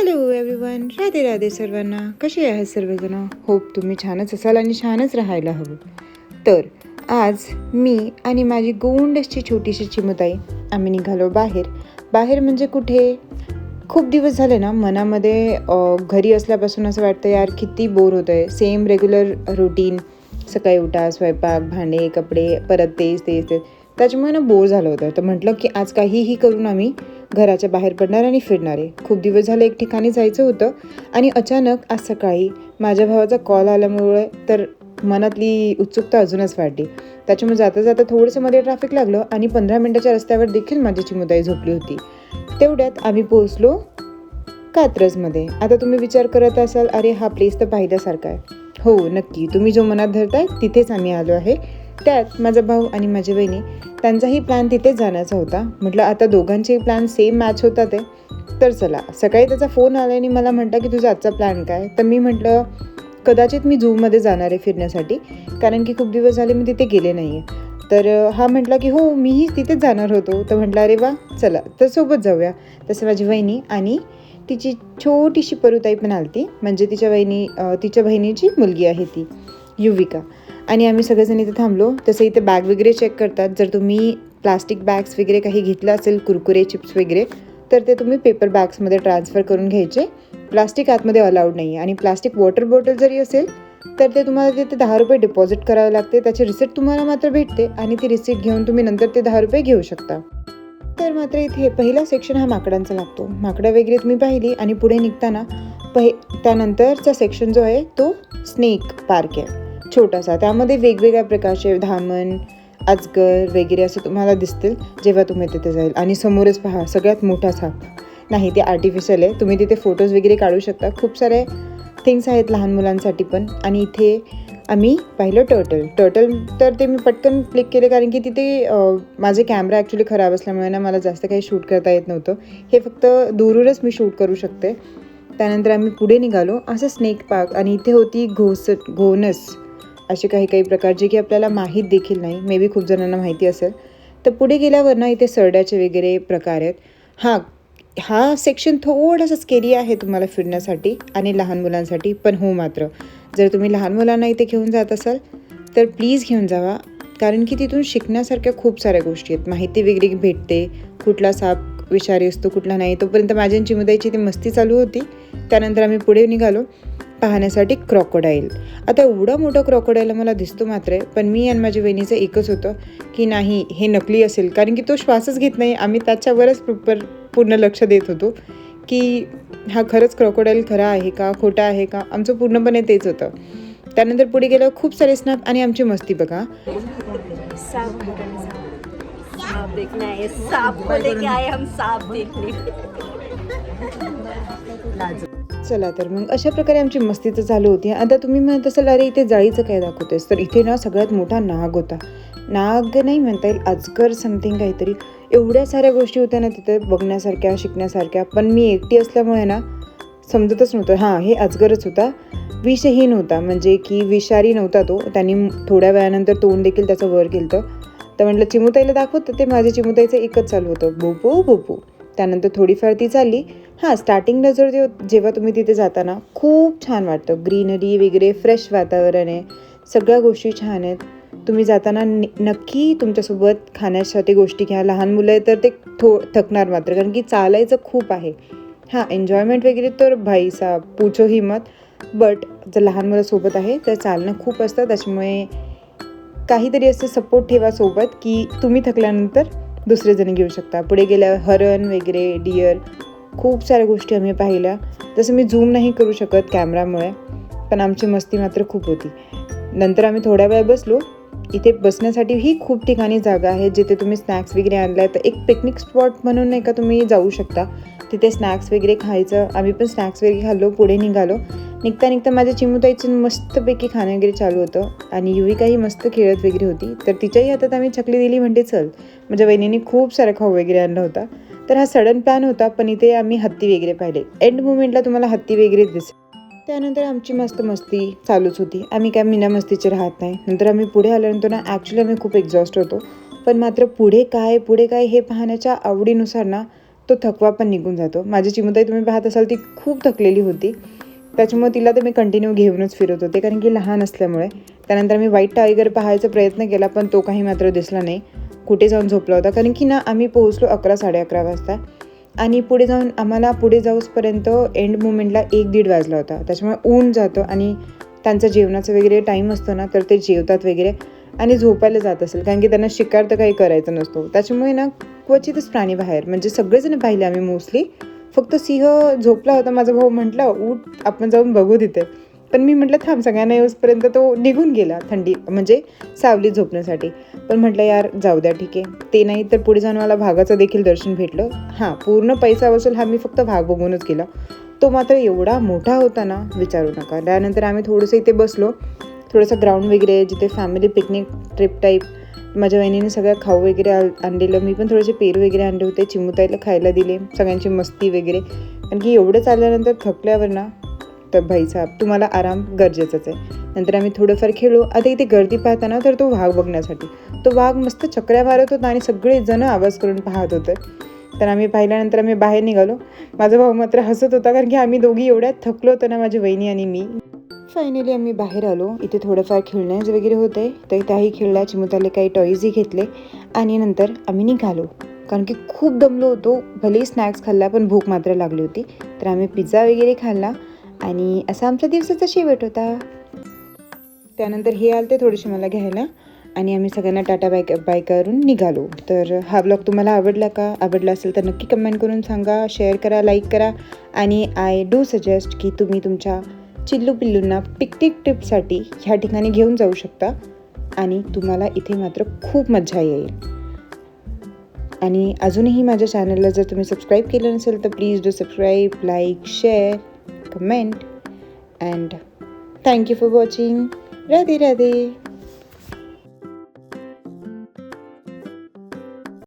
Hello everyone Radhe Radhe सर्वांना. कसे आहे सर्वजण? होप तुम्ही छानच असाल आणि छानच राहायला हवं. तर आज मी आणि माझी गोंडसची छोटीशी चिमुताई आम्ही निघालो बाहेर. बाहेर म्हणजे कुठे? खूप दिवस झाले ना मनामध्ये घरी असल्यापासून असं वाटतं यार किती बोर होतं आहे सेम रेग्युलर रुटीन सकाळी उठा स्वयंपाक भांडे कपडे परत तेच तेच तेच. त्याच्यामुळे ना बोर झालं होतं. तर म्हटलं की आज काहीही करून आम्ही घराच्या बाहेर पडणार आणि फिरणारे. खूप दिवस झाले एक ठिकाणी जायचं होतं आणि अचानक आज सकाळी माझ्या भावाचा कॉल आल्यामुळे तर मनातली उत्सुकता अजूनच वाढली. त्याच्यामुळे जाता जाता थोडंसं मध्ये ट्रॅफिक लागलं आणि पंधरा मिनटाच्या रस्त्यावर देखील माझी चिमुदाई झोपली होती. तेवढ्यात आम्ही पोहोचलो कात्रजमध्ये. आता तुम्ही विचार करत असाल अरे हा प्लेस तर पाहिल्यासारखा आहे. हो नक्की. तुम्ही जो मनात धरताय तिथेच आम्ही आलो आहे. त्यात माझा भाऊ आणि माझी बहिणी त्यांचाही प्लॅन तिथेच जाण्याचा होता. म्हटलं आता दोघांचेही प्लॅन सेम मॅच होता ते. तर चला सकाळी त्याचा फोन आला आणि मला म्हटलं की तुझा आजचा प्लॅन काय? तर मी म्हटलं कदाचित मी झूममध्ये जाणार आहे फिरण्यासाठी कारण की खूप दिवस झाले मी तिथे गेले नाही आहे तर हा म्हटला की हो मीही तिथेच जाणार होतो. तर म्हटलं अरे वा चला तर सोबत जाऊया. तसं माझी वहिनी आणि तिची छोटीशी परुताई पण आलती. म्हणजे तिच्या वहिनी तिच्या बहिणीची मुलगी आहे ती युविका. आणि आम्ही सगळेजण इथे थांबलो. तसं इथे बॅग वगैरे चेक करतात. जर तुम्ही प्लास्टिक बॅग्स वगैरे काही घेतलं असेल कुरकुरे चिप्स वगैरे तर ते तुम्ही पेपर बॅग्समध्ये ट्रान्सफर करून घ्यायचे. प्लास्टिक आतमध्ये अलाउड नाही आहे आणि प्लास्टिक वॉटर बॉटल जरी असेल तर ते तुम्हाला तिथे दहा रुपये डिपॉझिट करावे लागते. त्याची रिसिप्ट तुम्हाला मात्र भेटते आणि ती रिसिप्ट घेऊन तुम्ही नंतर ते दहा रुपये घेऊ शकता. तर मात्र इथे पहिला सेक्शन हा माकडांचा लागतो. माकडं वगैरे तुम्ही पाहिली आणि पुढे निघताना पहि त्यानंतरचा सेक्शन जो आहे तो स्नेक पार्क आहे. छोटासा. त्यामध्ये वेगवेगळ्या प्रकारचे धामण अजगर वगैरे असे तुम्हाला दिसतील जेव्हा तुम्ही तिथे जाईल. आणि समोरच पहा सगळ्यात मोठा साप. नाही ते आर्टिफिशियल आहे. तुम्ही तिथे फोटोज वगैरे काढू शकता. खूप सारे थिंग्स आहेत लहान मुलांसाठी पण. आणि इथे आम्ही पाहिलं टर्टल टर्टल तर ते मी पटकन क्लिक केले कारण की तिथे माझे कॅमेरा ॲक्च्युली खराब असल्यामुळे ना मला जास्त काही शूट करता येत नव्हतं. हे फक्त दुरूनच मी शूट करू शकते. त्यानंतर आम्ही पुढे निघालो. असं स्नेक पार्क आणि इथे होती घोस घोनस. असे काही काही प्रकार जे की आपल्याला माहीत देखील नाही. मे बी खूप जणांना माहिती असेल. तर पुढे गेल्यावर ना इथे सरड्याचे वगैरे प्रकार आहेत. हां हा सेक्शन थोडासा स्केरी आहे तुम्हाला फिरण्यासाठी आणि लहान मुलांसाठी पण हो मात्र. जर तुम्ही लहान मुलांना इथे घेऊन जात असाल तर प्लीज घेऊन जावा. कारण की तिथून शिकण्यासारख्या खूप साऱ्या गोष्टी आहेत. माहिती वगैरे भेटते. कुठला साप विषारी असतो कुठला नाही तोपर्यंत माझ्या चिमुदाईची ती मस्ती चालू होती. त्यानंतर आम्ही पुढे निघालो. पाहण्यासाठी क्रॉकोडाईल आता एवढा मोठा क्रॉकोडाईल मला दिसतो मात्र आहे, पण मी आणि माझ्या वहिनीचं एकच होतं की नाही हे नकली असेल. कारण की तो श्वासच घेत नाही. आम्ही त्याच्यावरच प्रॉपर पूर्ण लक्ष देत होतो की हा खरंच क्रॉकोडाईल खरा आहे का खोटा आहे का? आमचं पूर्णपणे तेच होतं. त्यानंतर पुढे गेल्यावर खूप सारे स्नॅप आणि आमची मस्ती बघा. सांप सांप. देखना है सांप को लेके आए हम सांप देखने चला तर मग अशा प्रकारे आमची मस्ती तर चालू होती. आता तुम्ही म्हणत असाल अरे इथे जाळीचं काय दाखवतेस? तर इथे ना सगळ्यात मोठा नाग होता. नाग नाही म्हणता येईल अजगर समथिंग काहीतरी. एवढ्या साऱ्या गोष्टी होत्या ना तिथे बघण्यासारख्या शिकण्यासारख्या. पण मी एकटी असल्यामुळे ना समजतच नव्हतं. हां हे अजगरच होता. विषहीन होता म्हणजे की विषारी नव्हता तो. त्यांनी थोड्या वेळानंतर तोंड देखील त्याचं वर केलं तर म्हटलं चिमुताईला दाखवत ते माझ्या चिमुताईचं एकच चालू होतं. बोपो बोपो त्यानंतर थोडीफार ती चालली. हां स्टार्टिंगला जर ते जेव्हा तुम्ही तिथे जाता ना खूप छान वाटतं. ग्रीनरी वगैरे फ्रेश वातावरण आहे. सगळ्या गोष्टी छान आहेत. तुम्ही जाताना नक्की तुमच्यासोबत खाण्यासाठी गोष्टी घ्या. लहान मुलं आहे तर ते थो थकणार मात्र कारण की चालायचं खूप आहे. हां एन्जॉयमेंट वगैरे तर भाईसा पूछो हिमत मत. बट जर लहान मुलं सोबत आहे तर चालणं खूप असतं. त्याच्यामुळे काहीतरी असं सपोर्ट ठेवा सोबत की तुम्ही थकल्यानंतर दुसरे जण घेऊ शकता. पुढे गेल्यावर हरण वगैरे डिअर खूप साऱ्या गोष्टी आम्ही पाहिल्या. तसं मी झूम नाही करू शकत कॅमेरामुळे पण आमची मस्ती मात्र खूप होती. नंतर आम्ही थोड्या वेळ बसलो. इथे बसण्यासाठी ही खूप ठिकाणी जागा आहे जिथे तुम्ही स्नॅक्स वगैरे आणलाय. तर एक पिकनिक स्पॉट म्हणून नाही का तुम्ही जाऊ शकता. तिथे स्नॅक्स वगैरे खायचं. आम्ही पण स्नॅक्स वगैरे खाल्लो पुढे निघालो. निघता निघता माझ्या चिमुताईचं मस्तपैकी खाणं वगैरे चालू होतं. आणि युविकाही मस्त खेळत वगैरे होती. तर तिच्याही हातात आम्ही चकली दिली म्हणते चल. माझ्या वहिनीने खूप सारा खाऊ वगैरे आणला होता. तर हा सडन प्लॅन होता पण इथे आम्ही हत्ती वगैरे पाहिले. एंड मुमेंटला तुम्हाला हत्ती वगैरे दिसेल. त्यानंतर आमची मस्त मस्ती चालूच होती. आम्ही काय मिना मस्तीचे राहत नाही. नंतर आम्ही पुढे आल्यानंतर ना ॲक्च्युली आम्ही खूप एक्झॉस्ट होतो. पण मात्र पुढे काय पुढे काय हे पाहण्याच्या आवडीनुसार ना तो थकवा पण निघून जातो. माझी चिमुताई तुम्ही पाहत असाल ती खूप थकलेली होती. त्याच्यामुळे तिला तर मी कंटिन्यू घेऊनच फिरत होते. कारण की लहान असल्यामुळे. त्यानंतर मी व्हाईट टायगर पाहायचा प्रयत्न केला पण तो काही मात्र दिसला नाही. कुठे जाऊन झोपला होता? कारण की ना आम्ही पोहोचलो अकरा साडे अकरा वाजता. आणि पुढे जाऊन आम्हाला पुढे जाऊसपर्यंत एंड मुमेंटला एक दीड वाजला होता. त्याच्यामुळे ऊन जातं आणि त्यांचा जेवणाचा वगैरे टाईम असतो ना तर ते जेवतात वगैरे आणि झोपायला जात असेल. कारण की त्यांना शिकार तर काही करायचं नसतो. त्याच्यामुळे ना क्वचितच प्राणी बाहेर. म्हणजे सगळेजण पाहिले आम्ही मोस्टली फक्त सिंह झोपला होता. माझा भाऊ म्हटला उठ आपण जाऊन बघू तिथे. पण मी म्हटलं थांब सगळ्यांना येऊसपर्यंत तो निघून गेला थंडी म्हणजे सावली झोपण्यासाठी. पण म्हटलं यार जाऊ द्या ठीक आहे. ते नाही तर पुढे जाऊन मला भागाचं देखील दर्शन भेटलं. हां पूर्ण पैसा वसूल हा मी फक्त भाग बघूनच गेला तो मात्र एवढा मोठा होता ना विचारू नका. त्यानंतर आम्ही थोडंसं इथे बसलो. थोडंसं ग्राउंड वगैरे जिथे फॅमिली पिकनिक ट्रिप टाईप माझ्या वहिनीने सगळं खाऊ वगैरे आणलेलं. मी पण थोडेसे पेरू वगैरे आणले होते चिमुताईला खायला दिले सगळ्यांची मस्ती वगैरे. कारण की एवढं चालल्यानंतर थकल्यावर ना तर भाईसाहेब तुम्हाला आराम गरजेचाच आहे. नंतर आम्ही थोडंफार खेळलो. आता इथे गर्दी पाहताना तर तो वाघ बघण्यासाठी. तो वाघ मस्त चक्र्या मारत होता आणि सगळेजणं आवाज करून पाहत होते. तर आम्ही पाहिल्यानंतर आम्ही बाहेर निघालो. माझा भाऊ मात्र हसत होता कारण की आम्ही दोघी एवढ्या थकलो होतो ना माझी वहिनी आणि मी. फायनली आम्ही बाहेर आलो. इथे थोडंफार खेळण्यास वगैरे होते तर त्याही खेळल्या चिमुताले काही टॉईजही घेतले. आणि नंतर आम्ही निघालो. कारण की खूप दमलो होतो. भलेही स्नॅक्स खाल्ला पण भूक मात्र लागली होती. तर आम्ही पिझ्झा वगैरे खाल्ला. आणि असा आमचा दिवसाचा शेवट होता. त्यानंतर हे आलते थोडेसे मला घ्यायला आणि आम्ही सगळ्यांना टाटा बाय बाय करून निघालो. तर हा ब्लॉग तुम्हाला आवडला का? आवडला असेल तर नक्की कमेंट करून सांगा शेअर करा लाईक करा आणि आय डू सजेस्ट की तुम्ही तुमच्या चिल्लू पिल्लूंना पिकनिक ट्रिपसाठी ह्या ठिकाणी घेऊन जाऊ शकता आणि तुम्हाला इथे मात्र खूप मजा येईल. आणि अजूनही माझ्या चॅनलला जर तुम्ही सबस्क्राईब केलं नसेल तर please do subscribe like share comment and thank you for watching Radhi radhi.